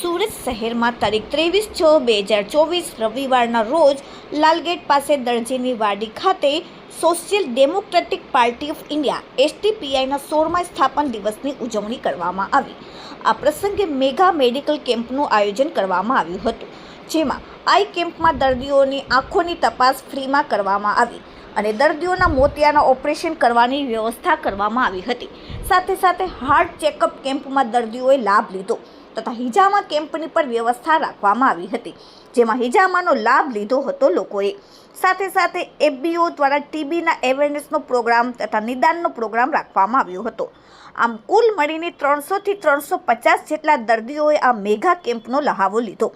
સુરત શહેરમાં તારીખ ત્રેવીસ છ બે હજાર ચોવીસ રવિવારના રોજ લાલગેટ પાસે દરજીની વાડી ખાતે social democratic party of India, એસટીપીઆઈના સોળમા સ્થાપન દિવસની ઉજવણી કરવામાં આવી. આ પ્રસંગે મેગા મેડિકલ કેમ્પનું આયોજન કરવામાં આવ્યું હતું, જેમાં આઈ કેમ્પમાં દર્દીઓની આંખોની તપાસ ફ્રીમાં કરવામાં આવી અને દર્દીઓના મોતિયાના ઓપરેશન કરવાની વ્યવસ્થા કરવામાં આવી હતી. સાથે સાથે હાર્ટ ચેકઅપ કેમ્પમાં દર્દીઓએ લાભ લીધો. તથા હિજામા કેમ્પની પણ વ્યવસ્થા રાખવામાં આવી હતી, જેમાં હિજામાનો લાભ લીધો હતો લોકોએ. સાથે સાથે એફબીઓ દ્વારા ટીબીના એવેરનેસનો પ્રોગ્રામ તથા નિદાનનો પ્રોગ્રામ રાખવામાં આવ્યો હતો. આમ કુલ મળીને ત્રણસોથી ત્રણસો પચાસ જેટલા દર્દીઓએ આ મેગા કેમ્પનો લહાવો લીધો.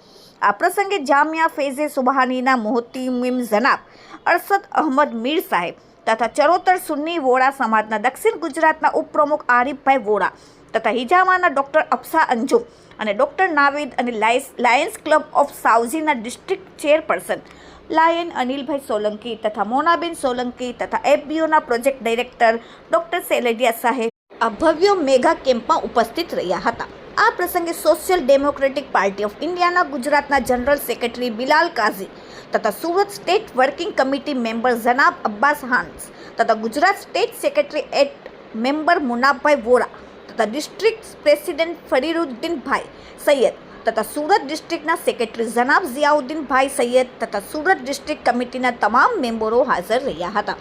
આ પ્રસંગે જામિયા ફેઝે સુબહાનીના મોહતીમિમ જનાબ અરશદ અહમદ મીર સાહેબ તથા ચરોતર સુન્ની વોળા સમાજના દક્ષિણ ગુજરાતના ઉપપ્રમુખ આરીફભાઈ વોળા તથા હિજામાના ડૉક્ટર અફસા અંજુમ અને ડૉક્ટર નાવીદ અને lions club of સાઉઝીના district chairperson lion Anilbhai Solanki તથા મોનાબેન સોલંકી તથા એફબીઓના પ્રોજેક્ટ ડાયરેક્ટર ડૉક્ટર સેલેડિયા સાહેબ આ ભવ્ય મેગા કેમ્પમાં ઉપસ્થિત રહ્યા હતા. આ પ્રસંગે સોશિયલ ડેમોક્રેટિક પાર્ટી ઓફ ઇન્ડિયાના ગુજરાતના જનરલ સેક્રેટરી બિલાલ કાઝી તથા Surat state working committee member જનાબ Abbas Hans તથા Gujarat state secretary at member Munabhai Vora તથા ડિસ્ટ્રિક્ટ પ્રેસિડેન્ટ ફરીરુદ્દીનભાઈ સૈયદ તથા સુરત ડિસ્ટ્રિક્ટના સેક્રેટરી જનાબ ઝિયાઉદ્દીનભાઈ સૈયદ તથા સુરત ડિસ્ટ્રિક્ટ કમિટીના તમામ મેમ્બરો હાજર રહ્યા હતા.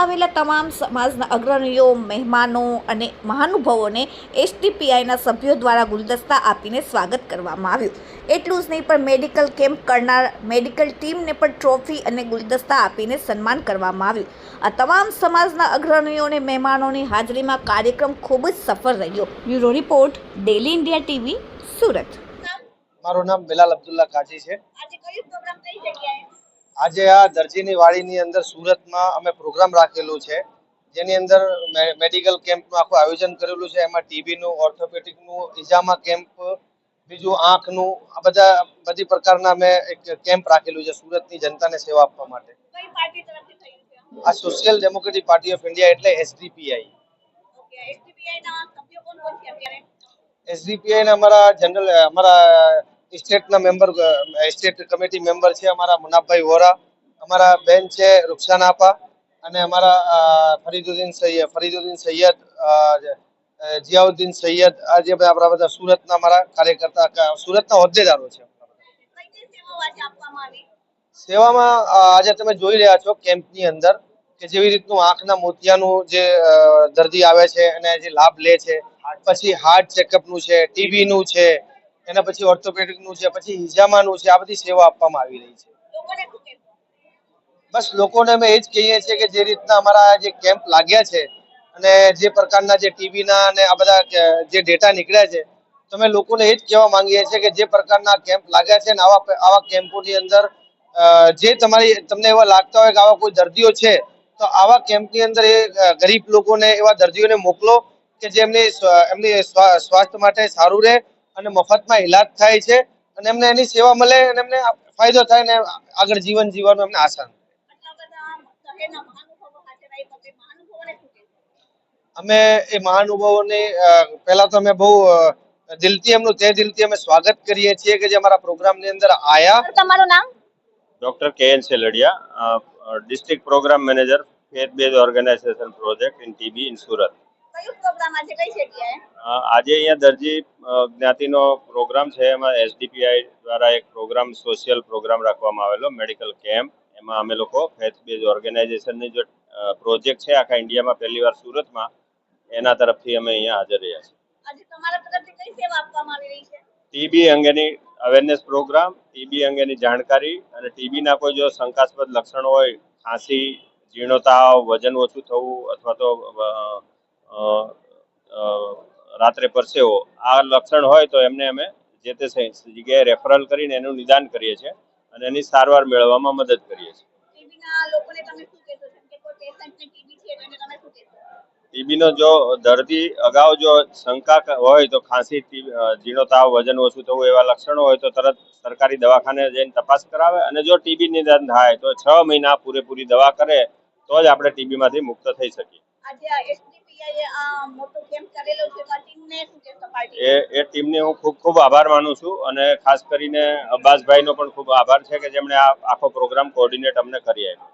આવેલા તમામ સમાજના અગ્રણીઓ, મહેમાનો અને મહાનુભાવોને એસટીપીઆઈના સભ્યો દ્વારા ગુલદસ્તા આપીને સ્વાગત કરવામાં આવ્યું. એટલું જ નહીં, પણ મેડિકલ કેમ્પ કરનાર મેડિકલ ટીમને પણ ટ્રોફી અને ગુલદસ્તા આપીને સન્માન કરવામાં આવ્યું. આ તમામ સમાજના અગ્રણીઓ અને મહેમાનોની હાજરીમાં કાર્યક્રમ ખૂબ જ સફળ રહ્યો. Bureau report, daily India TV, Surat. મારું નામ બિલાલ અબ્દુલ્લા કાજી છે. આજે આ દરજીની વાડીની અંદર સુરતમાં અમે પ્રોગ્રામ રાખેલું છે. જેની અંદર મેડિકલ કેમ્પનું આખું આયોજન કરેલું છે. એમાં ટીબીનું ઓર્થોપેડિકનું ઇજામા કેમ્પ બીજું આંખનું આ બધા બધી પ્રકારના અમે એક કેમ્પ રાખેલું છે સુરતની જનતાને સેવા આપવા માટે. આ social democratic party of India એટલે એસડીપીઆઈ એસડીપીઆઈ ના અમારા જનરલ અમારા સ્ટેટના મેમ્બર સ્ટેટ કમિટી મેમ્બર છે અમારા મુનાફભાઈ વોરા. અમારા બેન છે રૂપસાન આપા અને અમારા ફરીદુદ્દીન સૈયદ ફરીદુદ્દીન સૈયદ જિયાઉદ્દીન સૈયદ, આ જે આપણા બધા સુરતના અમારા કાર્યકર્તા સુરતના હોદ્દેદારો છે. સેવામાં આજે તમે જોઈ રહ્યા છો કેમ્પની અંદર કે જેવી રીતનું આંખના મોતિયાનું જે દર્દી આવે છે અને જે લાભ લે છે, પછી હાર્ટ ચેકઅપનું છે ટીબીનું છે એના પછી ઓર્થોપેડિકનું છે પછી હિજામાનું છે આ બધી સેવા આપવામાં આવી રહી છે. બસ લોકોને અમે એ જ કહીએ છીએ કે જે રીતના અમારા જે કેમ્પ લાગ્યા છે અને જે પ્રકારના જે ટીવીના અને આ બધા જે ડેટા નીકળ્યા છે તો અમે લોકોને એ જ કહેવા માંગીએ છીએ કે જે પ્રકારના કેમ્પ લાગ્યા છે ને આવા આવા કેમ્પોની અંદર જે તમારી તમને એવા લાગતા હોય કે આવા કોઈ દર્દીઓ છે તો આવા કેમ્પની અંદર એ ગરીબ લોકોને એવા દર્દીઓને મોકલો કે જે એમની એમની સ્વાસ્થ્ય માટે સારું રહે અને મફતમાં ઈલાજ થાય છે અને એમને એની સેવા મળે અને એમને ફાયદો થાય ને આગળ જીવન જીવવાનું એમને આસાન અમે એ મહાનુભાવોને પહેલા તો અમે બહુ દિલથી એમનું તે દિલથી અમે સ્વાગત કરીએ છીએ કે જે અમારા પ્રોગ્રામની અંદર આયા. તમારું નામ? Doctor K N Seldiya district programme manager faith base organisation project in TB in Surat. Programme આજે અહીંયા દરજી જ્ઞાતિનો પ્રોગ્રામ છે. એમાં એસડીપીઆઈ દ્વારા એક પ્રોગ્રામ સોશિયલ પ્રોગ્રામ રાખવામાં આવેલો મેડિકલ કેમ્પ એમાં અમે લોકો ફેથ બેઝ ઓર્ગેનાઇઝેશનની જે પ્રોજેક્ટ છે આખા ઇન્ડિયામાં પહેલી વાર સુરતમાં એના તરફથી અમે અહીંયા હાજર રહ્યા છીએ. ટીબી અંગેની અવેરનેસ પ્રોગ્રામ ટીબી અંગેની જાણકારી અને ટીબીના કોઈ જો શંકાસ્પદ લક્ષણો હોય ખાંસી ઝીણો તાવ વજન ઓછું થવું અથવા તો રાત્રે પરસેવો. આ લક્ષણ હોય તો એમને અમે જે તે જગ્યાએ રેફરલ કરીને એનું નિદાન કરીએ છીએ અને એની સારવાર મેળવવામાં મદદ કરીએ છીએ. ટીબીના જો દર્દી અગાઉ જો શંકા હોય તો ખાંસી ઝીણો તાવ વજન ઓછું થવું એવા લક્ષણો હોય તો તરત સરકારી દવાખાને જઈને તપાસ કરાવે અને જો ટીબી નિદાન થાય તો છ મહિના પૂરેપૂરી દવા કરે તો જ આપણે ટીબીમાંથી મુક્ત થઈ શકીએ. આજે આ એસડીપીઆઈ એસટીપીઆઈ આ મોટો કેમ્પ કરેલો છે તો ટીમને શું કહેશો પાર્ટી? એ એ ટીમને હું ખૂબ ખૂબ આભાર માનું છું અને ખાસ કરીને અબ્બાસભાઈનો પણ ખૂબ આભાર છે કે જેમણે આ આખો પ્રોગ્રામ કોઓર્ડિનેટ અમને કરી આપ્યો.